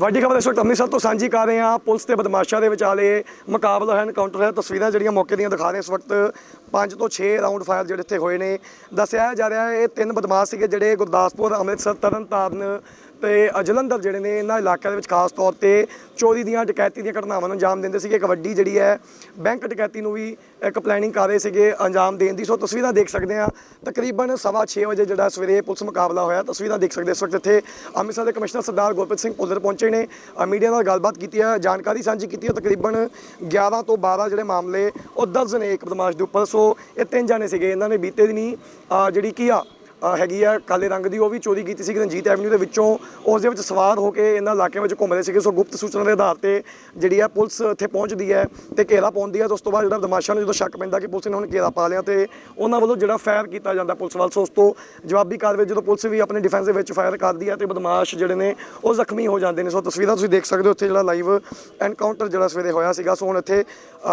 ਵੱਡੀ ਖਬਰ ਇਸ ਵਕਤ ਅੰਮ੍ਰਿਤਸਰ ਤੋਂ ਸਾਂਝੀ ਕਰ ਰਹੇ ਹਾਂ। ਪੁਲਿਸ ਤੇ ਬਦਮਾਸ਼ਾਂ ਦੇ ਵਿਚਾਲੇ ਮੁਕਾਬਲਾ ਹੈ ਐਨਕਾਊਂਟਰ ਹੈ। ਤਸਵੀਰਾਂ ਜਿਹੜੀਆਂ ਮੌਕੇ ਦੀਆਂ ਦਿਖਾ ਰਹੇ ਇਸ ਵਕਤ 5 ਤੋਂ 6 ਰਾਉਂਡ ਫਾਇਰ ਜਿਹੜੇ ਇੱਥੇ ਹੋਏ ਨੇ। ਦੱਸਿਆ ਜਾ ਰਿਹਾ ਹੈ, ਇਹ ਤਿੰਨ ਬਦਮਾਸ਼ ਸੀਗੇ ਜਿਹੜੇ ਗੁਰਦਾਸਪੁਰ, ਅੰਮ੍ਰਿਤਸਰ, ਤਰਨਤਾਰਨ ਤੇ ਜਲੰਧਰ ਜਿਹੜੇ ਨੇ ਇਹਨਾਂ ਇਲਾਕਿਆਂ ਦੇ ਵਿੱਚ ਖਾਸ ਤੌਰ ਤੇ ਚੋਰੀ ਦੀਆਂ, ਡਕੈਤੀ ਦੀਆਂ ਘਟਨਾਵਾਂ ਨੂੰ ਅੰਜਾਮ ਦਿੰਦੇ ਸੀਗੇ। ਇੱਕ ਵੱਡੀ ਜਿਹੜੀ ਹੈ, ਬੈਂਕ ਡਕੈਤੀ ਨੂੰ ਵੀ ਇੱਕ ਪਲੈਨਿੰਗ ਕਰ ਰਹੇ ਸੀਗੇ ਅੰਜਾਮ ਦੇਣ ਦੀ। ਸੋ ਤਸਵੀਰਾਂ ਦੇਖ ਸਕਦੇ ਆ ਤਕਰੀਬਨ ਸਵਾ ਛੇ ਵਜੇ ਜਿਹੜਾ ਸਵੇਰੇ ਪੁਲਿਸ ਮੁਕਾਬਲਾ ਹੋਇਆ। ਤਸਵੀਰਾਂ ਦੇਖ ਸਕਦੇ ਇਸ ਵਕਤ ਇੱਥੇ ਅੰਮ੍ਰਿਤਸਰ ਦੇ ਕਮਿਸ਼ਨਰ ਸਰਦਾਰ ਗੁਰਪ੍ਰੀਤ ਸਿੰਘ ਭੁੱਲਰ ਪਹੁੰਚੇ ਨੇ। ਮੀਡੀਆ ਨਾਲ ਗੱਲਬਾਤ ਕੀਤੀ ਹੈ, ਜਾਣਕਾਰੀ ਸਾਂਝੀ ਕੀਤੀ ਹੈ। ਤਕਰੀਬਨ 11 ਤੋਂ 12 ਜਿਹੜੇ ਮਾਮਲੇ ਉਹ ਦਰਜ ਨੇ ਇੱਕ ਬਦਮਾਸ਼ ਦੇ ਉੱਪਰ। ਸੋ ਇਹ ਤਿੰਨ ਜਾਣੇ ਸੀਗੇ, ਇਹਨਾਂ ਨੇ ਬੀਤੇ ਦਿਨੀ ਜਿਹੜੀ ਕੀ ਆ ਹੈਗੀ ਆ ਕਾਲੇ ਰੰਗ ਦੀ, ਉਹ ਵੀ ਚੋਰੀ ਕੀਤੀ ਸੀ ਰਣਜੀਤ ਐਵਨਿਊ ਦੇ ਵਿੱਚੋਂ। ਉਸ ਦੇ ਵਿੱਚ ਸਵਾਰ ਹੋ ਕੇ ਇਹਨਾਂ ਇਲਾਕਿਆਂ ਵਿੱਚ ਘੁੰਮਦੇ ਸੀਗੇ। ਸੋ ਗੁਪਤ ਸੂਚਨਾ ਦੇ ਆਧਾਰ ਤੇ ਜਿਹੜੀ ਆ ਪੁਲਿਸ ਇੱਥੇ ਪਹੁੰਚਦੀ ਹੈ ਤੇ ਘੇਰਾ ਪਾਉਂਦੀ ਹੈ ਤੇ ਉਸ ਤੋਂ ਬਾਅਦ ਜਿਹੜਾ ਬਦਮਾਸ਼ਾਂ ਨੂੰ ਜਦੋਂ ਸ਼ੱਕ ਪੈਂਦਾ ਕਿ ਪੁਲਿਸ ਨੇ ਹੁਣ ਘੇਰਾ ਪਾ ਲਿਆ ਤੇ ਉਹਨਾਂ ਵੱਲੋਂ ਜਿਹੜਾ ਫਾਇਰ ਕੀਤਾ ਜਾਂਦਾ ਪੁਲਿਸ ਵੱਲ। ਸੋ ਉਸ ਤੋਂ ਜਵਾਬੀ ਕਾਰਵਾਈ ਜਦੋਂ ਪੁਲਿਸ ਵੀ ਆਪਣੇ ਡਿਫੈਂਸ ਦੇ ਵਿੱਚ ਫਾਇਰ ਕਰਦੀ ਹੈ ਤੇ ਬਦਮਾਸ਼ ਜਿਹੜੇ ਨੇ ਉਹ ਜ਼ਖਮੀ ਹੋ ਜਾਂਦੇ ਨੇ। ਸੋ ਤਸਵੀਰਾਂ ਤੁਸੀਂ ਦੇਖ ਸਕਦੇ ਹੋ ਉੱਥੇ ਜਿਹੜਾ ਲਾਈਵ ਐਨਕਾਊਂਟਰ ਜਿਹੜਾ ਸਵੇਰੇ ਹੋਇਆ ਸੀਗਾ। ਸੋ ਹੁਣ ਇੱਥੇ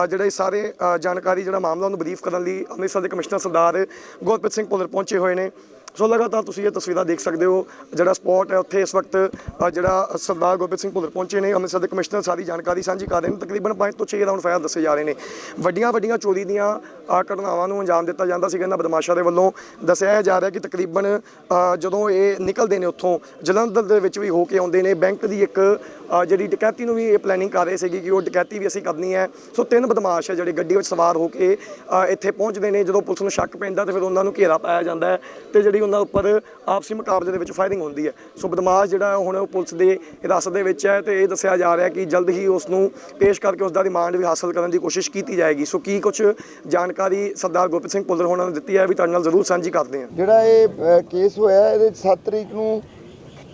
ਜਿਹੜੇ ਸਾਰੇ ਜਾਣਕਾਰੀ ਜਿਹੜਾ ਮਾਮਲਾ ਉਹਨੂੰ ਬਰੀਫ ਕਰਨ ਲਈ ਅੰਮ੍ਰਿਤਸਰ ਦੇ ਕਮਿਸ਼ਨਰ ਸਰਦਾਰ ਗੁਰਪ੍ਰੀਤ ਸਿੰਘ ਭੁੱਲਰ ਪਹੁੰਚੇ ਹੋਏ ਨੇ। ਸੋ ਲਗਾਤਾਰ ਤੁਸੀਂ ਇਹ ਤਸਵੀਰਾਂ ਦੇਖ ਸਕਦੇ ਹੋ ਜਿਹੜਾ ਸਪੌਟ ਹੈ ਉੱਥੇ ਇਸ ਵਕਤ ਅ, ਜਿਹੜਾ ਸਰਦਾਰ ਗੋਬਿੰਦ ਸਿੰਘ ਭੁੱਲਰ ਪਹੁੰਚੇ ਨੇ ਅੰਮ੍ਰਿਤਸਰ ਦੇ ਕਮਿਸ਼ਨਰ ਸਾਰੀ ਜਾਣਕਾਰੀ ਸਾਂਝੀ ਕਰ ਰਹੇ ਨੇ। ਤਕਰੀਬਨ 5 ਤੋਂ 6 ਰਾਉਂਡ ਫਾਇਰ ਦੱਸੇ ਜਾ ਰਹੇ ਨੇ। ਵੱਡੀਆਂ ਵੱਡੀਆਂ ਚੋਰੀ ਦੀਆਂ ਅ, ਘਟਨਾਵਾਂ ਨੂੰ ਅੰਜਾਮ ਦਿੱਤਾ ਜਾਂਦਾ ਸੀਗਾ ਇਹਨਾਂ ਬਦਮਾਸ਼ਾਂ ਦੇ ਵੱਲੋਂ। ਦੱਸਿਆ ਜਾ ਰਿਹਾ ਕਿ ਤਕਰੀਬਨ ਅ, ਜਦੋਂ ਇਹ ਨਿਕਲਦੇ ਨੇ ਉੱਥੋਂ ਜਲੰਧਰ ਦੇ ਵਿੱਚ ਵੀ ਹੋ ਕੇ ਆਉਂਦੇ ਨੇ। ਬੈਂਕ ਦੀ ਇੱਕ ਅ, ਜਿਹੜੀ ਡਕੈਤੀ ਨੂੰ ਵੀ ਇਹ ਪਲੈਨਿੰਗ ਕਰ ਰਹੇ ਸੀਗੇ ਕਿ ਉਹ ਡਕੈਤੀ ਵੀ ਅਸੀਂ ਕਰਨੀ ਹੈ। ਸੋ ਤਿੰਨ ਬਦਮਾਸ਼ ਹੈ ਜਿਹੜੇ ਗੱਡੀ ਵਿੱਚ ਸਵਾਰ ਹੋ ਕੇ ਅ, ਇੱਥੇ ਪਹੁੰਚਦੇ ਨੇ। ਜਦੋਂ ਪੁਲਿਸ ਨੂੰ ਸ਼ੱਕ ਪੈਂਦਾ ਤੇ ਫਿਰ ਉਹਨਾਂ ਨੂੰ ਘੇਰਾ ਪਾਇਆ ਜਾਂਦਾ ਹੈ ਤੇ ਜਿਹੜੀ ਉਹਨਾਂ ਉੱਪਰ ਆਪਸੀ ਮੁਕਾਬਲੇ ਦੇ ਵਿੱਚ ਫਾਇਰਿੰਗ ਹੁੰਦੀ ਹੈ। ਸੋ ਬਦਮਾਸ਼ ਜਿਹੜਾ ਹੁਣ ਉਹ ਪੁਲਿਸ ਦੇ ਹਿਰਾਸਤ ਦੇ ਵਿੱਚ ਹੈ ਤੇ ਇਹ ਦੱਸਿਆ ਜਾ ਰਿਹਾ ਕਿ ਜਲਦ ਹੀ ਉਸ ਨੂੰ ਪੇਸ਼ ਕਰਕੇ ਉਸ ਦਾ ਰਿਮਾਂਡ ਵੀ ਹਾਸਲ ਕਰਨ ਦੀ ਕੋਸ਼ਿਸ਼ ਕੀਤੀ ਜਾਏਗੀ। ਸੋ ਕੀ ਕੁਝ ਜਾਣਕਾਰੀ ਸਰਦਾਰ ਗੁਰਪ੍ਰੀਤ ਸਿੰਘ ਭੁੱਲਰ ਹੋਣਾ ਨੇ ਦਿੱਤੀ ਹੈ ਵੀ ਤੁਹਾਡੇ ਨਾਲ ਜ਼ਰੂਰ ਸਾਂਝੀ ਕਰਦੇ ਹਾਂ। ਜਿਹੜਾ ਇਹ ਕੇਸ ਹੋਇਆ, ਇਹਦੇ 'ਚ 7 ਤਰੀਕ ਨੂੰ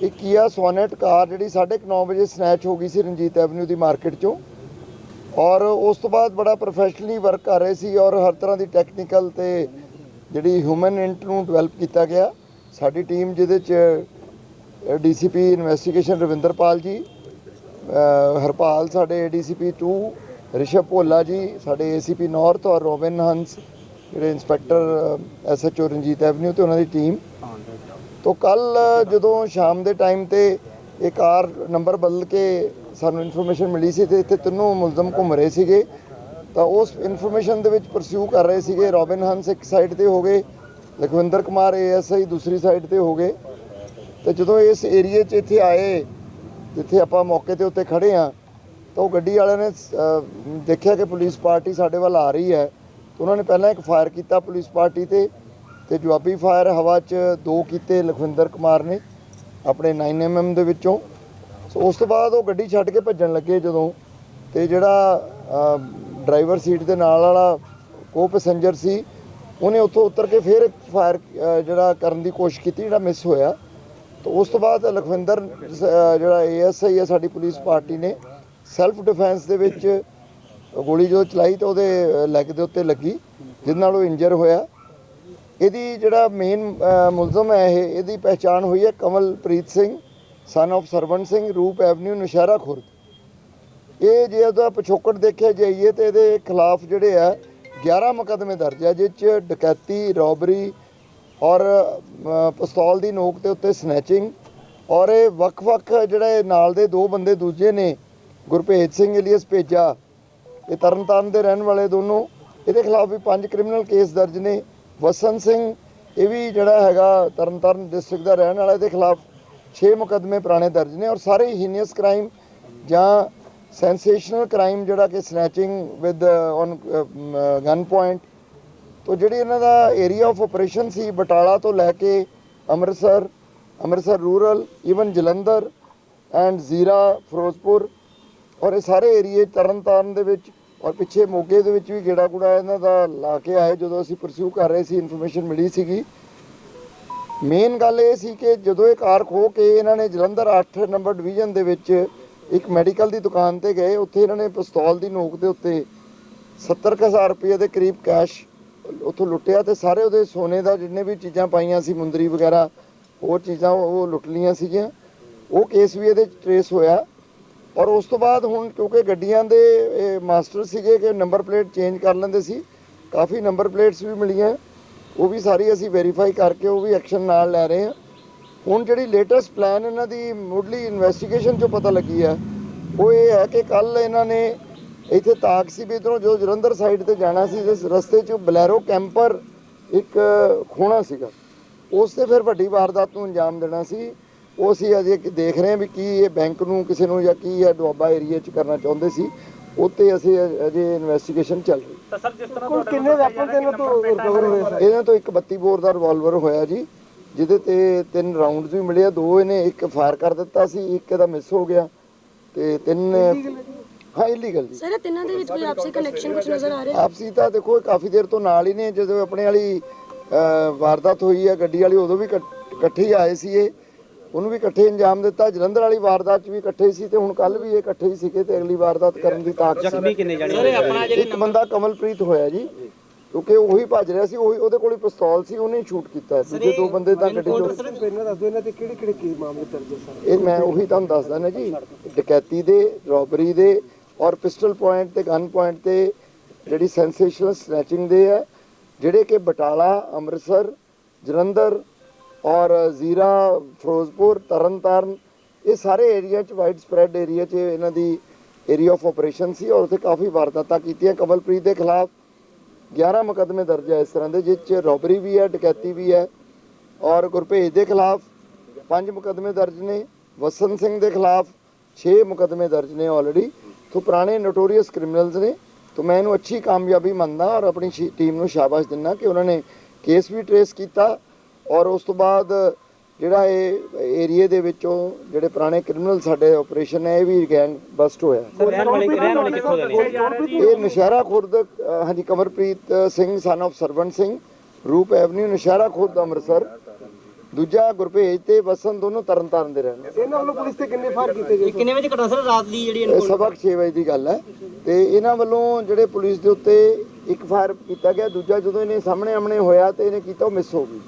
ਇੱਕ ਕੀਆ ਸੋਨੇਟ ਕਾਰ ਜਿਹੜੀ 9:30 ਵਜੇ ਸਨੈਚ ਹੋ ਗਈ ਸੀ ਰਣਜੀਤ ਐਵਨਿਊ ਦੀ ਮਾਰਕੀਟ 'ਚੋਂ ਔਰ ਉਸ ਤੋਂ ਬਾਅਦ ਬੜਾ ਪ੍ਰੋਫੈਸ਼ਨਲੀ ਵਰਕ ਕਰ ਰਹੇ ਸੀ ਔਰ ਹਰ ਤਰ੍ਹਾਂ ਦੀ ਟੈਕਨੀਕਲ ਤੇ ਜਿਹੜੀ ਹਿਊਮਨ ਇੰਟ ਨੂੰ ਡਿਵੈਲਪ ਕੀਤਾ ਗਿਆ, ਸਾਡੀ ਟੀਮ ਜਿਹਦੇ 'ਚ ਡੀਸੀਪੀ ਇਨਵੈਸਟੀਗੇਸ਼ਨ ਰਵਿੰਦਰਪਾਲ ਜੀ ਹਰਪਾਲ ਸਾਡੇ ਏਡੀਸੀਪੀ 2 ਰਿਸ਼ਵ ਭੋਲਾ ਜੀ, ਸਾਡੇ ਏਸੀਪੀ ਨਾਰਥ ਔਰ ਰੋਬਿਨ ਹੰਸ, ਜਿਹੜੇ ਇਨਸਪੈਕਟਰ ਐਸਐਚਓ ਰਣਜੀਤ ਐਵਨਿਊ ਤੇ ਉਹਨਾਂ ਦੀ ਟੀਮ ਤੋਂ ਕੱਲ, ਜਦੋਂ ਸ਼ਾਮ ਦੇ ਟਾਈਮ ਤੇ ਇਹ ਕਾਰ ਨੰਬਰ ਬਦਲ ਕੇ ਸਾਨੂੰ ਇਨਫੋਰਮੇਸ਼ਨ ਮਿਲੀ ਸੀ ਤੇ ਇੱਥੇ ਤਿੰਨੋਂ ਮੁਲਜ਼ਮ ਘੁੰਮ ਰਹੇ ਸੀਗੇ। ਤਾਂ ਉਸ ਇਨਫੋਰਮੇਸ਼ਨ ਦੇ ਵਿੱਚ ਪਰਸਿਊ ਕਰ ਰਹੇ ਸੀਗੇ ਰੋਬਿਨ ਹੰਸ ਇੱਕ ਸਾਈਡ ਤੇ ਹੋ ਗਏ, ਲਖਵਿੰਦਰ ਕੁਮਾਰ ਏਐਸਆਈ ਦੂਸਰੀ ਸਾਈਡ ਤੇ ਹੋ ਗਏ। ਤੇ ਜਦੋਂ ਇਸ ਏਰੀਏ 'ਚ ਇੱਥੇ ਆਏ, ਜਿੱਥੇ ਆਪਾਂ ਮੌਕੇ ਤੇ ਉੱਤੇ ਖੜੇ ਆ ਤਾਂ ਉਹ ਗੱਡੀ ਵਾਲਿਆਂ ਨੇ ਦੇਖਿਆ ਕਿ ਪੁਲਿਸ ਪਾਰਟੀ ਸਾਡੇ ਵੱਲ ਆ ਰਹੀ ਹੈ। ਉਹਨਾਂ ਨੇ ਪਹਿਲਾਂ ਇੱਕ ਫਾਇਰ ਕੀਤਾ ਪੁਲਿਸ ਪਾਰਟੀ ਤੇ ਤੇ ਜਵਾਬੀ ਫਾਇਰ ਹਵਾ 'ਚ ਦੋ ਕੀਤੇ ਲਖਵਿੰਦਰ ਕੁਮਾਰ ਨੇ, ਆਪਣੇ 9mm ਦੇ ਵਿੱਚੋਂ। ਸੋ ਉਸ ਤੋਂ ਬਾਅਦ ਉਹ ਗੱਡੀ ਛੱਡ ਕੇ ਭੱਜਣ ਲੱਗੇ ਜਦੋਂ, ਤੇ ਜਿਹੜਾ ਡਰਾਈਵਰ ਸੀਟ ਦੇ ਨਾਲ ਵਾਲਾ ਕੋ ਪੈਸੇਂਜਰ ਸੀ, ਉਹਨੇ ਉੱਥੋਂ ਉਤਰ ਕੇ ਫਿਰ ਇੱਕ ਫਾਇਰ ਜਿਹੜਾ ਕਰਨ ਦੀ ਕੋਸ਼ਿਸ਼ ਕੀਤੀ ਜਿਹੜਾ ਮਿਸ ਹੋਇਆ। ਤਾਂ ਉਸ ਤੋਂ ਬਾਅਦ ਲਖਵਿੰਦਰ ਸ- ਜਿਹੜਾ ਏਐਸਆਈ ਹੈ ਸਾਡੀ ਪੁਲਿਸ ਪਾਰਟੀ ਨੇ ਸੈਲਫ ਡਿਫੈਂਸ ਦੇ ਵਿੱਚ ਗੋਲੀ ਜੋ ਚਲਾਈ ਤਾਂ ਉਹਦੇ ਲੈਗ ਦੇ ਉੱਤੇ ਲੱਗੀ ਜਿਸ ਨਾਲ ਉਹ ਇੰਜਰ ਹੋਇਆ। ਇਹਦੀ ਜਿਹੜਾ ਮੇਨ ਮੁਲਜ਼ਮ ਹੈ ਇਹ, ਇਹਦੀ ਪਹਿਚਾਣ ਹੋਈ ਹੈ ਕਮਲਪ੍ਰੀਤ ਸਿੰਘ ਸਨ of Sarwan Singh, Roop avenue Naushera Khurd. ਇਹ ਜੇ ਉਹਦਾ ਪਿਛੋਕੜ ਦੇਖਿਆ ਜਾਈਏ ਤੇ ਇਹਦੇ ਖਿਲਾਫ ਜਿਹੜੇ ਆ 11 ਮੁਕੱਦਮੇ ਦਰਜ ਆ ਜਿਸ ਚ ਡਕੈਤੀ, ਰੋਬਰੀ ਔਰ ਪਿਸਤੌਲ ਦੀ ਨੋਕ ਤੇ ਉੱਤੇ ਸਨੈਚਿੰਗ ਔਰ ਇਹ ਵੱਖ-ਵੱਖ ਜਿਹੜੇ ਨਾਲ ਦੇ ਦੋ ਬੰਦੇ ਦੂਜੇ ਨੇ, ਗੁਰਭੇਜ ਸਿੰਘ ਇਲੀਅਸ ਭੇਜਾ। ਇਹ ਤਰਨਤਾਰਨ ਦੇ ਰਹਿਣ ਵਾਲੇ ਦੋਨੋਂ, ਇਹਦੇ ਖਿਲਾਫ ਵੀ ਪੰਜ ਕ੍ਰਿਮੀਨਲ ਕੇਸ ਦਰਜ ਨੇ। ਵਸਨ ਸਿੰਘ, ਇਹ ਵੀ ਜਿਹੜਾ ਹੈਗਾ ਤਰਨਤਾਰਨ ਡਿਸਟ੍ਰਿਕਟ ਦਾ ਰਹਿਣ ਵਾਲਾ, ਇਹਦੇ ਖਿਲਾਫ 6 ਮੁਕੱਦਮੇ ਪੁਰਾਣੇ ਦਰਜ ਨੇ ਔਰ ਸਾਰੇ ਹੀਨੀਅਸ ਕ੍ਰਾਈਮ ਜਾਂ ਸੈਂਸੇਸ਼ਨਲ ਕ੍ਰਾਈਮ ਜਿਹੜਾ ਕਿ snatching with on gun point ਤੋਂ ਜਿਹੜੀ ਇਹਨਾਂ ਦਾ ਏਰੀਆ ਆਫ ਆਪਰੇਸ਼ਨ ਸੀ, ਬਟਾਲਾ ਤੋਂ ਲੈ ਕੇ Amritsar Amritsar rural even Jalandhar and Zira, Ferozepur, ਔਰ ਇਹ ਸਾਰੇ ਏਰੀਏ ਤਰਨਤਾਰਨ ਦੇ ਵਿੱਚ ਔਰ ਪਿੱਛੇ ਮੋਗੇ ਦੇ ਵਿੱਚ ਵੀ ਗੇੜਾ ਗੁੜਾ ਇਹਨਾਂ ਦਾ ਲਾ ਕੇ ਆਏ ਜਦੋਂ ਅਸੀਂ ਪਰਸਿਊ ਕਰ ਰਹੇ ਸੀ ਇਨਫੋਰਮੇਸ਼ਨ ਮਿਲੀ ਸੀਗੀ। ਮੇਨ ਗੱਲ ਇਹ ਸੀ ਕਿ ਜਦੋਂ ਇਹ ਕਾਰ ਖੋ ਕੇ ਇਹਨਾਂ ਨੇ ਜਲੰਧਰ 8 ਨੰਬਰ ਡਿਵੀਜ਼ਨ ਦੇ ਵਿੱਚ ਇੱਕ ਮੈਡੀਕਲ ਦੀ ਦੁਕਾਨ ਤੇ ਗਏ, ਉੱਥੇ ਇਹਨਾਂ ਨੇ ਪਿਸਤੌਲ ਦੀ ਨੋਕ ਦੇ ਉੱਤੇ 70000 ਰੁਪਏ ਦੇ ਕਰੀਬ ਕੈਸ਼ ਉੱਥੋਂ ਲੁੱਟਿਆ ਤੇ ਸਾਰੇ ਉਹਦੇ ਸੋਨੇ ਦਾ ਜਿੰਨੇ ਵੀ ਚੀਜ਼ਾਂ ਪਾਈਆਂ ਸੀ, ਮੁੰਦਰੀ ਵਗੈਰਾ, ਹੋਰ ਚੀਜ਼ਾਂ ਉਹ ਲੁੱਟ ਲੀਆਂ ਸੀਗੀਆਂ। ਉਹ ਕੇਸ ਵੀ ਇਹਦੇ ਟ੍ਰੇਸ ਹੋਇਆ। ਔਰ ਉਸ ਤੋਂ ਬਾਅਦ ਹੁਣ ਕਿਉਂਕਿ ਗੱਡੀਆਂ ਦੇ ਮਾਸਟਰ ਸੀਗੇ ਕਿ ਨੰਬਰ ਪਲੇਟ ਚੇਂਜ ਕਰ ਲੈਂਦੇ ਸੀ, ਕਾਫੀ ਨੰਬਰ ਪਲੇਟਸ ਵੀ ਮਿਲੀਆਂ। ਉਹ ਵੀ ਸਾਰੀ ਅਸੀਂ ਵੈਰੀਫਾਈ ਕਰਕੇ ਉਹ ਵੀ ਐਕਸ਼ਨ ਨਾਲ ਲੈ ਰਹੇ ਹਾਂ। ਹੁਣ ਜਿਹੜੀ ਲੇਟੈਸਟ ਪਲਾਨ ਇਹਨਾਂ ਦੀ ਮੁੱਢਲੀ ਇਨਵੈਸਟੀਗੇਸ਼ਨ ਚੋਂ ਪਤਾ ਲੱਗੀ ਹੈ ਉਹ ਇਹ ਹੈ ਕਿ ਕੱਲ ਇਹਨਾਂ ਨੇ ਇੱਥੇ ਤਾਕ ਸੀ ਵੀ ਇੱਧਰੋਂ ਜੋ ਜਲੰਧਰ ਸਾਈਡ ਤੇ ਜਾਣਾ ਸੀ ਜਿਸ ਰਸਤੇ 'ਚ ਬਲੈਰੋ ਕੈਂਪਰ ਇੱਕ ਖੋਣਾ ਸੀਗਾ ਉਸ ਤੇ ਫਿਰ ਵੱਡੀ ਵਾਰਦਾਤ ਨੂੰ ਅੰਜਾਮ ਦੇਣਾ ਸੀ। ਉਹ ਅਸੀਂ ਅਜੇ ਕਿ ਦੇਖ ਰਹੇ ਹਾਂ ਵੀ ਕੀ ਇਹ ਬੈਂਕ ਨੂੰ ਕਿਸੇ ਨੂੰ ਜਾਂ ਕੀ ਹੈ ਦੁਆਬਾ ਏਰੀਆ 'ਚ ਕਰਨਾ ਚਾਹੁੰਦੇ ਸੀ ਉੱਤੇ ਅਸੀਂ ਅਜੇ ਇਨਵੈਸਟੀਗੇਸ਼ਨ ਚੱਲ ਰਹੀ ਤਾਂ ਸਰ ਜਿਸ ਤਰ੍ਹਾਂ ਤੁਹਾਡੇ ਕਿੰਨੇ ਵੈਪਨ ਇਹਨਾਂ ਤੋਂ ਰਿਕਵਰ ਹੋਏ ਸਰ? ਇਹਨਾਂ ਤੋਂ ਇੱਕ 32 ਬੋਰ ਦਾ ਰਿਵਾਲਵਰ ਹੋਇਆ ਜੀ। ਜਿਹਦੇ ਤੇ ਤਿੰਨ ਰਾਉਂਡਸ ਵੀ ਮਿਲੇ ਆ ਦੋ ਇਹਨੇ ਇੱਕ ਫਾਇਰ ਕਰ ਦਿੱਤਾ ਸੀ ਇੱਕ ਇਹਦਾ ਮਿਸ ਹੋ ਗਿਆ ਤੇ ਤਿੰਨ ਹਾਂ ਇਲੀਗਲ ਜੀ। ਸਰ ਇਹ ਤਿੰਨਾਂ ਦੇ ਵਿੱਚ ਕੋਈ ਆਪਸੀ ਕਨੈਕਸ਼ਨ ਕੁਝ ਨਜ਼ਰ ਆ ਰਿਹਾ? ਆਪਸੀ ਤਾਂ ਦੇਖੋ ਇਹ ਕਾਫੀ ਦੇਰ ਤੋਂ ਨਾਲ ਹੀ ਨੇ ਜਦੋਂ ਆਪਣੇ ਵਾਲੀ ਵਾਰਦਾਤ ਹੋਈ ਹੈ ਗੱਡੀ ਵਾਲੀ ਉਦੋਂ ਵੀ ਇਕੱਠ- ਆਏ ਸੀ ਇਹ ਉਹਨੂੰ ਵੀ ਇਕੱਠੇ ਅੰਜਾਮ ਦਿੱਤਾ ਜਲੰਧਰ ਵਾਲੀ ਵਾਰਦਾਤ 'ਚ ਵੀ ਇਕੱਠੇ ਸੀ ਤੇ ਹੁਣ ਕੱਲ ਵੀ ਇਹ ਇਕੱਠੇ ਹੀ ਸੀਗੇ ਤੇ ਅਗਲੀ ਵਾਰਦਾਤ ਕਰਨ ਦੀ ਤਾਕ ਸੀ ਜ਼ਖਮੀ ਕਿੰਨੇ ਜਾਣੇ ਆਪਣਾ ਇੱਕ ਬੰਦਾ ਕਮਲਪ੍ਰੀਤ ਹੋਇਆ ਜੀ। ਕਿਉਂਕਿ ਉਹੀ ਭੱਜ ਰਿਹਾ ਸੀ ਉਹੀ ਉਹਦੇ ਕੋਲ ਹੀ ਪਿਸਤੌਲ ਸੀ ਉਹਨੇ ਸ਼ੂਟ ਕੀਤਾ ਦੂਜੇ ਦੋ ਬੰਦੇ ਤਾਂ ਗੱਡੀ ਚੋਂ ਇਹਨਾਂ ਦੱਸ ਦਿਓ ਇਹਨਾਂ ਤੇ ਕਿਹੜੇ ਕਿਹੜੇ ਕੀ ਮਾਮਲੇ ਦਰਜ ਸਰ? ਇਹ ਮੈਂ ਉਹੀ ਤੁਹਾਨੂੰ ਦੱਸਦਾ ਨਾ ਜੀ ਡਕੈਤੀ ਦੇ ਰੋਬਰੀ ਦੇ ਔਰ ਪਿਸਟਲ ਪੁਆਇੰਟ ਤੇ ਗਨ ਪੁਆਇੰਟ ਤੇ ਜਿਹੜੀ ਸੈਂਸੇਸ਼ਨਲ ਸਨੈਚਿੰਗ ਦੇ ਹੈ ਜਿਹੜੇ ਕਿ ਬਟਾਲਾ ਅੰਮ੍ਰਿਤਸਰ ਜਲੰਧਰ ਔਰ ਜ਼ੀਰਾ ਫਿਰੋਜ਼ਪੁਰ ਤਰਨਤਾਰਨ ਇਹ ਸਾਰੇ ਏਰੀਆ 'ਚ ਵਾਈਡ ਸਪਰੈਡ ਏਰੀਆ 'ਚ ਇਹਨਾਂ ਦੀ ਏਰੀਆ ਆਫ ਆਪਰੇਸ਼ਨ ਸੀ ਔਰ ਉੱਥੇ ਕਾਫੀ ਵਾਰਦਾਤਾਂ ਕੀਤੀਆਂ। ਕਮਲਪ੍ਰੀਤ ਦੇ ਖਿਲਾਫ 11 ਮੁਕੱਦਮੇ ਦਰਜ ਹੈ ਇਸ ਤਰ੍ਹਾਂ ਦੇ, ਜਿਸ 'ਚ ਰੋਬਰੀ ਵੀ ਹੈ, ਡਕੈਤੀ ਵੀ ਹੈ ਔਰ ਗੁਰਭੇਜ ਦੇ ਖਿਲਾਫ ਪੰਜ ਮੁਕੱਦਮੇ ਦਰਜ ਨੇ ਵਸਨ ਸਿੰਘ ਦੇ ਖਿਲਾਫ 6 ਮੁਕੱਦਮੇ ਦਰਜ ਨੇ ਆਲਰੇਡੀ ਤੋਂ ਪੁਰਾਣੇ ਨੋਟੋਰੀਅਸ ਕ੍ਰਿਮੀਨਲਸ ਨੇ। ਤੋਂ ਮੈਂ ਇਹਨੂੰ ਅੱਛੀ ਕਾਮਯਾਬੀ ਮੰਨਦਾ ਔਰ ਆਪਣੀ ਟੀਮ ਨੂੰ ਸ਼ਾਬਾਸ਼ ਦਿੰਦਾ ਕਿ ਉਹਨਾਂ ਨੇ ਕੇਸ ਵੀ ਟਰੇਸ ਕੀਤਾ ਔਰ ਉਸ ਤੋਂ ਬਾਅਦ ਜਿਹੜਾ ਇਹ ਏਰੀਏ ਦੇ ਵਿੱਚੋਂ ਜਿਹੜੇ ਪੁਰਾਣੇ ਕ੍ਰਿਮੀਨਲ ਸਾਡੇ ਆਪਰੇਸ਼ਨ ਹੈ ਇਹ ਵੀ ਗੈਂਗ ਬਸਟ ਹੋਇਆ। ਰਹਿਣ ਵਾਲੇ ਰਹਿਣ ਵਾਲੇ ਕਿੱਥੋਂ ਦੇ ਨੇ? ਇਹ ਨਸ਼ਹਿਰਾ ਖੁਰਦ ਹਾਂਜੀ ਕਮਰਪ੍ਰੀਤ ਸਿੰਘ ਸਨ of Sarwan Singh Roop avenue Naushera Khurd Amritsar. ਦੂਜਾ ਗੁਰਭੇਜ ਤੇ ਵਸਨ ਦੋਨੋਂ ਤਰਨਤਾਰਨ ਦੇ ਰਹਿਣ। ਇਹਨਾਂ ਵੱਲੋਂ ਪੁਲਿਸ ਤੇ ਕਿੰਨੇ ਫਾਇਰ ਕੀਤੇ ਗਏ? ਕਿੰਨੇ ਵਜੇ ਘਟਨਾ ਸਰ? ਰਾਤ ਦੀ ਜਿਹੜੀ ਇਹ ਸਬਕ 6 ਵਜੇ ਦੀ ਗੱਲ ਹੈ। ਤੇ ਇਹਨਾਂ ਵੱਲੋਂ ਜਿਹੜੇ ਪੁਲਿਸ ਦੇ ਉੱਤੇ ਇੱਕ ਫਾਇਰ ਕੀਤਾ ਗਿਆ। ਦੂਜਾ ਜਦੋਂ ਇਹਨੇ ਸਾਹਮਣੇ ਆਮਣੇ ਹੋਇਆ ਤੇ ਇਹਨੇ ਕੀਤਾ ਉਹ ਮਿਸ ਹੋ ਗਈ।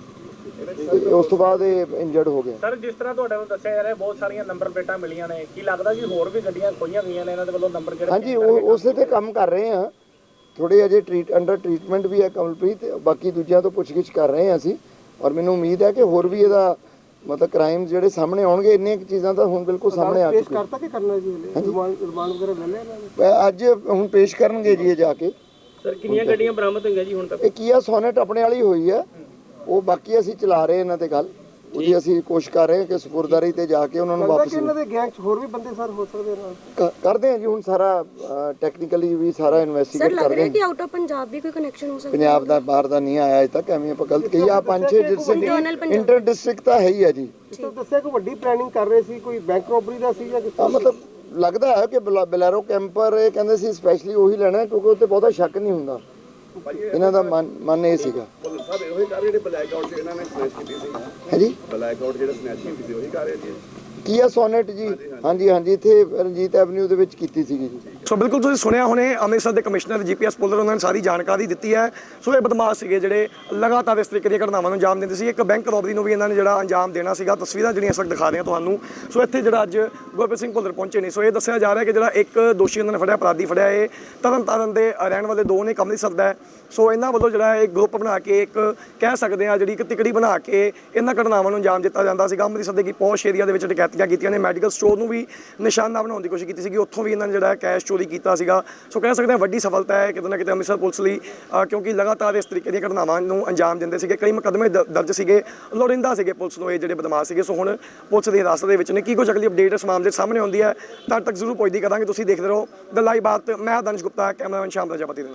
ਤੇ ਉਸ ਤੋਂ ਬਾਅਦ ਇਹ ਇੰਜਰਡ ਹੋ ਗਿਆ ਸਰ ਜਿਸ ਤਰ੍ਹਾਂ ਤੁਹਾਡੇ ਨੂੰ ਦੱਸਿਆ ਜਾ ਰਿਹਾ ਬਹੁਤ ਸਾਰੀਆਂ ਨੰਬਰ ਪਲੇਟਾਂ ਮਿਲੀਆਂ ਨੇ। ਕੀ ਲੱਗਦਾ ਜੀ ਹੋਰ ਵੀ ਗੱਡੀਆਂ ਖੋਈਆਂ ਗਈਆਂ ਨੇ ਇਹਨਾਂ ਦੇ ਵੱਲੋਂ ਨੰਬਰ ਜਿਹੜੇ ਹਾਂਜੀ ਉਹ ਉਸੇ ਤੇ ਕੰਮ ਕਰ ਰਹੇ ਆ ਥੋੜੇ ਅਜੇ ਟ੍ਰੀਟ ਅੰਡਰ ਟ੍ਰੀਟਮੈਂਟ ਵੀ ਹੈ ਕਮਲਪ੍ਰੀਤ ਬਾਕੀ ਦੂਜਿਆਂ ਤੋਂ ਪੁੱਛਗਿੱਛ ਕਰ ਰਹੇ ਆ ਅਸੀਂ। ਔਰ ਮੈਨੂੰ ਉਮੀਦ ਹੈ ਕਿ ਹੋਰ ਵੀ ਇਹਦਾ ਮਤਲਬ ਕ੍ਰਾਈਮ ਜਿਹੜੇ ਸਾਹਮਣੇ ਆਉਣਗੇ ਇੰਨੀਆਂ ਕੁ ਚੀਜ਼ਾਂ ਤਾਂ ਹੁਣ ਬਿਲਕੁਲ ਸਾਹਮਣੇ ਆ ਪੇਸ਼ ਚੁੱਕੀਆਂ। ਕਰਤਾ ਕਿ ਕਰਨਾ ਜੀ ਹਲੇ? ਰਿਮਾਂਡ ਰਿਮਾਂਡ ਵਗੈਰਾ ਲੈ ਲਿਆ ਇਹਨਾਂ ਨੇ? ਪ- ਅੱਜ ਹੁਣ ਪੇਸ਼ ਕਰਨਗੇ ਜੀ ਇਹ ਜਾ ਕੇ। ਸਰ ਕਿੰਨੀਆਂ ਗੱਡੀਆਂ ਬਰਾਮਦ ਹੋਈਆਂ ਜੀ ਹੁਣ ਤੱਕ? ਇਹ ਕੀਆ ਸੋਨੇਟ ਆਪਣੇ ਵਾਲੀ ਹੋਈ ਹੈ। ਉਹ ਬਾਕੀ ਅਸੀਂ ਚਲਾ ਰਹੇ ਇਹਨਾਂ ਤੇ ਗੱਲ। ਉਹਦੀ ਅਸੀਂ ਕੋਸ਼ਿਸ਼ ਕਰ ਰਹੇ ਹਾਂ ਕਿ ਸਪੁਰਦਾਰੀ ਤੇ ਜਾ ਕੇ ਉਹਨਾਂ ਨੂੰ ਵਾਪਸ ਇਹਨਾਂ ਦੇ ਗੈਂਗ 'ਚ ਹੋਰ ਵੀ ਬੰਦੇ ਸਰ ਹੋ ਸਕਦੇ ਨਾਲ ਕਰਦੇ ਹਾਂ ਜੀ ਹੁਣ ਸਾਰਾ ਟੈਕਨੀਕਲੀ ਵੀ ਸਾਰਾ ਸਰ ਇਨਵੈਸਟੀਗੇਟ ਲੱਗ ਕਰਦੇ ਰਿਹਾ ਹਾਂ। ਕਿ ਆਊਟ ਆਫ ਪੰਜਾਬ ਵੀ ਕੋਈ ਕਨੈਕਸ਼ਨ ਹੋ ਸਕਦਾ ਪੰਜਾਬ ਦਾ ਬਾਹਰ ਦਾ ਨਹੀਂ ਆਇਆ ਅਜੇ ਤੱਕ ਐਵੇਂ ਆਪਾਂ ਗਲਤ ਕਹੀ ਆ ਪੰਜ ਛੇ Internal ਪੰਜਾਬ। ਇੰਟਰ ਡਿਸਟ੍ਰਿਕਟ ਤਾਂ ਹੈ ਹੀ ਹੈ ਜੀ। ਤਰ੍ਹਾਂ ਦੱਸਿਆ ਕਿ ਵੱਡੀ ਪਲੈਨਿੰਗ ਕਰ ਰਹੇ ਸੀ ਕੋਈ ਬੈਂਕ ਰੋਬਰੀ ਦਾ ਸੀ ਜਾਂ ਕਿਸ ਆ ਮਤਲਬ ਲੱਗਦਾ ਹੈ ਕਿ ਬਲਾ- ਬਲੈਰੋ ਕੈਂਪਰ ਇਹ ਕਹਿੰਦੇ ਸੀ ਸਪੈਸ਼ਲੀ ਉਹੀ ਲੈਣਾ ਹੈ ਕਿਉਂਕਿ ਉੱਤੇ ਬਹੁਤਾ ਸ਼ੱਕ ਨਹੀਂ ਹੁੰਦਾ। ਇਹਨਾਂ ਦਾ ਮਨ ਮਨ ਇਹ ਸੀਗਾ। ਸਭ ਉਹੀ ਕਰ ਰਹੇ ਜਿਹੜੇ ਬਲੈਕ ਆਊਟ ਇਹਨਾਂ ਨੇ ਸਨੈਚ ਕੀਤੀ ਸੀ। ਹੈ ਜੀ ਬਲੈਕ ਆਊਟ ਜਿਹੜਾ ਸਨੈਚ ਕੀਤੀ ਸੀ ਉਹੀ ਕਰ ਰਹੇ ਜੀ ਕੀਆ ਸੋਨੇਟ ਜੀ? ਹਾਂਜੀ ਹਾਂਜੀ। ਇੱਥੇ ਰਣਜੀਤ ਐਵਨਿਊ ਦੇ ਵਿੱਚ ਕੀਤੀ ਸੀਗੀ ਜੀ। ਸੋ ਬਿਲਕੁਲ ਤੁਸੀਂ ਸੁਣਿਆ ਹੁਣੇ, ਅੰਮ੍ਰਿਤਸਰ ਦੇ ਕਮਿਸ਼ਨਰ ਜੀਪੀਐਸ ਪੁੱਲਰ ਉਹਨਾਂ ਨੇ ਸਾਰੀ ਜਾਣਕਾਰੀ ਦਿੱਤੀ ਹੈ। ਸੋ ਇਹ ਬਦਮਾਸ਼ ਸੀਗੇ ਜਿਹੜੇ ਲਗਾਤਾਰ ਇਸ ਤਰੀਕੇ ਦੀਆਂ ਘਟਨਾਵਾਂ ਨੂੰ ਅੰਜਾਮ ਦਿੰਦੇ ਸੀ। ਇੱਕ ਬੈਂਕ ਰੋਬਰੀ ਨੂੰ ਵੀ ਇਹਨਾਂ ਨੇ ਜਿਹੜਾ ਅੰਜਾਮ ਦੇਣਾ ਸੀਗਾ। ਤਸਵੀਰਾਂ ਜਿਹੜੀਆਂ ਇਸ ਦਿਖਾ ਰਹੇ ਹਾਂ ਤੁਹਾਨੂੰ। ਸੋ ਇੱਥੇ ਜਿਹੜਾ ਅੱਜ ਗੁਰਪ੍ਰੀਤ ਸਿੰਘ ਭੁੱਲਰ ਪਹੁੰਚੇ ਨੇ। ਸੋ ਇਹ ਦੱਸਿਆ ਜਾ ਰਿਹਾ ਕਿ ਜਿਹੜਾ ਇੱਕ ਦੋਸ਼ੀ ਉਹਨਾਂ ਨੇ ਫੜਿਆ, ਅਪਰਾਧੀ ਫੜਿਆ, ਇਹ ਤਰਨ ਤਾਰਨ ਦੇ ਰਹਿਣ ਵਾਲੇ ਦੋ ਨੇ ਅੰਮ੍ਰਿਤਸਰ ਦਾ ਸੋ ਇਹਨਾਂ ਵੱਲੋਂ ਜਿਹੜਾ ਇਹ ਗਰੁੱਪ ਬਣਾ ਕੇ ਇੱਕ ਕਹਿ ਸਕਦੇ ਆ ਜਿਹੜੀ ਇੱਕ ਤਿਕੜੀ ਬਣਾ ਕੇ ਇਹਨਾਂ ਘਟਨਾਵਾਂ ਨੂੰ ਅੰਜਾਮ ਦਿੱਤਾ ਜਾਂਦਾ ਸੀਗਾ। ਅੰਮ੍ਰਿਤਸਰ ਦੇ ਕੀ ਪੌਸ਼ ਏਰੀਆ ਦੇ ਵਿੱਚ ਡਕੈਤੀਆਂ ਕੀਤੀਆਂ ਨੇ। ਮੈਡੀਕਲ ਸਟੋਰ ਨੂੰ ਵੀ ਨਿਸ਼ਾਨਾ ਬਣਾਉਣ ਦੀ ਕੋਸ਼ਿਸ਼ ਕੀਤੀ ਸੀਗੀ। ਉੱਥੋਂ ਵੀ ਇਹਨਾਂ ਨੇ ਜਿਹੜਾ ਕੈਸ਼ ਚੋਰੀ ਕੀਤਾ ਸੀਗਾ। ਸੋ ਕਹਿ ਸਕਦੇ ਹਾਂ ਵੱਡੀ ਸਫਲਤਾ ਹੈ ਕਿਤੇ ਨਾ ਕਿਤੇ ਅੰਮ੍ਰਿਤਸਰ ਪੁਲਿਸ ਲਈ ਅ, ਕਿਉਂਕਿ ਲਗਾਤਾਰ ਇਸ ਤਰੀਕੇ ਦੀਆਂ ਘਟਨਾਵਾਂ ਨੂੰ ਅੰਜਾਮ ਦਿੰਦੇ ਸੀਗੇ। ਕਈ ਮੁਕੱਦਮੇ ਦ- ਦਰਜ ਸੀਗੇ। ਲੋੜਿੰਦਾ ਸੀਗੇ ਪੁਲਿਸ ਨੂੰ ਇਹ ਜਿਹੜੇ ਬਦਮਾਸ਼ ਸੀਗੇ। ਸੋ ਹੁਣ ਪੁਲਿਸ ਦੀ ਹਿਰਾਸਤ ਦੇ ਵਿੱਚ ਨੇ। ਕੀ ਕੁਝ ਅਗਲੀ ਅਪਡੇਟ ਇਸ ਮਾਮਲੇ 'ਚ ਸਾਹਮਣੇ ਆਉਂਦੀ ਹੈ ਤਦ ਤੱਕ ਜ਼ਰੂਰ ਪਹੁੰਚਦੀ ਕਰਾਂਗੇ। ਤੁਸੀਂ ਦੇਖਦੇ ਰਹੋ। ਦ ਲਾਈਵ ਬਾਤ ਮੈਂ ਦਾਨਿਸ਼ ਗੁਪਤਾ ਕੈਮਰਾਮੈਨ ਸ਼ਾਮ ਦਾ ਜਪਤੀ